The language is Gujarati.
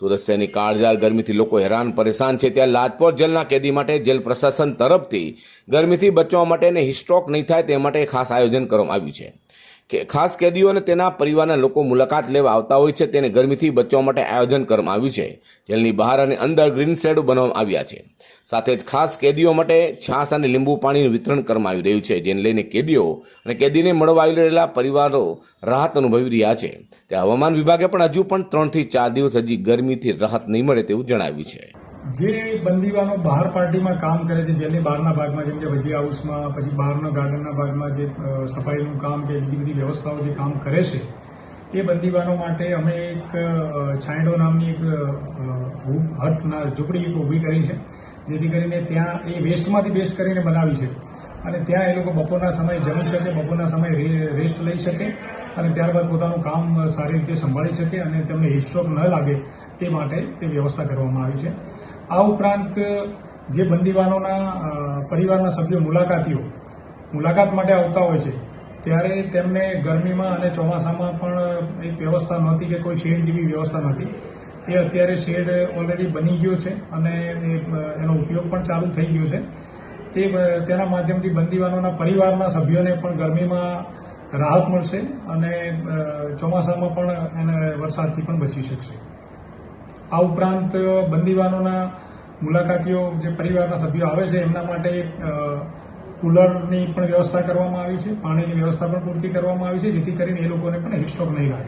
સુરત શહેરની કાળજાળ ગરમીથી લોકો હેરાન પરેશાન છે. ત્યાં લાજપોર જેલના કેદી માટે જેલ પ્રશાસન તરફથી ગરમીથી બચવા માટે અને હિસ્ટ્રોક નહીં થાય તે માટે ખાસ આયોજન કરવામાં આવ્યું છે. કે ખાસ કેદીઓ અને તેના પરિવારના લોકો મુલાકાત લેવા આવતા હોય છે. તેને ગરમીથી બચવા માટે આયોજન કરવામાં આવ્યું છે. જેલની બહાર અને અંદર ગ્રીન શેડ બનાવવામાં આવ્યા છે. સાથે જ ખાસ કેદીઓ માટે છાશ અને લીંબુ પાણીનું વિતરણ કરવામાં આવી રહ્યું છે. જેને લઈને કેદીઓ અને કેદીને મળવા આવી રહેલા પરિવારો રાહત અનુભવી રહ્યા છે. ત્યાં હવામાન વિભાગે પણ હજુ પણ ત્રણથી ચાર દિવસ હજી ગરમીથી રાહત નહીં મળે તેવું જણાવ્યું છે. જે બંદીવાનો બહાર પાર્ટીમાં કામ કરે છે જેલની બહારના ભાગમાં, જેમ કે ભજી હાઉસમાં, પછી બહારના ગાર્ડનના ભાગમાં જે સફાઈનું કામ કે બીજી બધી વ્યવસ્થાઓ જે કામ કરે છે, એ બંદીવાનો માટે અમે એક છાંયડો નામની એક હટના ઝૂંપડી એક ઊભી કરી છે, જેથી કરીને ત્યાં એ વેસ્ટમાંથી બેસ્ટ કરીને બનાવી છે. અને ત્યાં એ લોકો બપોરના સમયે જમી શકે, બપોરના સમયે રેસ્ટ લઈ શકે અને ત્યારબાદ પોતાનું કામ સારી રીતે સંભાળી શકે અને તેમને હિસ્ટ્રોક ન લાગે તે માટે તે વ્યવસ્થા કરવામાં આવી છે. આ ઉપરાંત જે બંદીવાનોના પરિવારના સભ્યો મુલાકાતીઓ મુલાકાત માટે આવતા હોય છે, ત્યારે તેમને ગરમીમાં અને ચોમાસામાં પણ એક વ્યવસ્થા નહોતી કે કોઈ શેડ જેવી વ્યવસ્થા નહોતી. એ અત્યારે શેડ ઓલરેડી બની ગયો છે અને એનો ઉપયોગ પણ ચાલુ થઈ ગયો છે. તે, તેના માધ્યમથી બંદીવાનોના પરિવારના સભ્યોને પણ ગરમીમાં રાહત મળશે અને ચોમાસામાં પણ એને વરસાદથી પણ બચી શકશે. આ ઉપરાંત બંદીવાનોના મુલાકાતીઓ, જે પરિવારના સભ્યો આવે છે, એમના માટે કુલરની પણ વ્યવસ્થા કરવામાં આવી છે, પાણીની વ્યવસ્થા પણ પૂરતી કરવામાં આવી છે, જેથી કરીને એ લોકોને પણ હિટસ્ટ્રોક નહીં લાગે.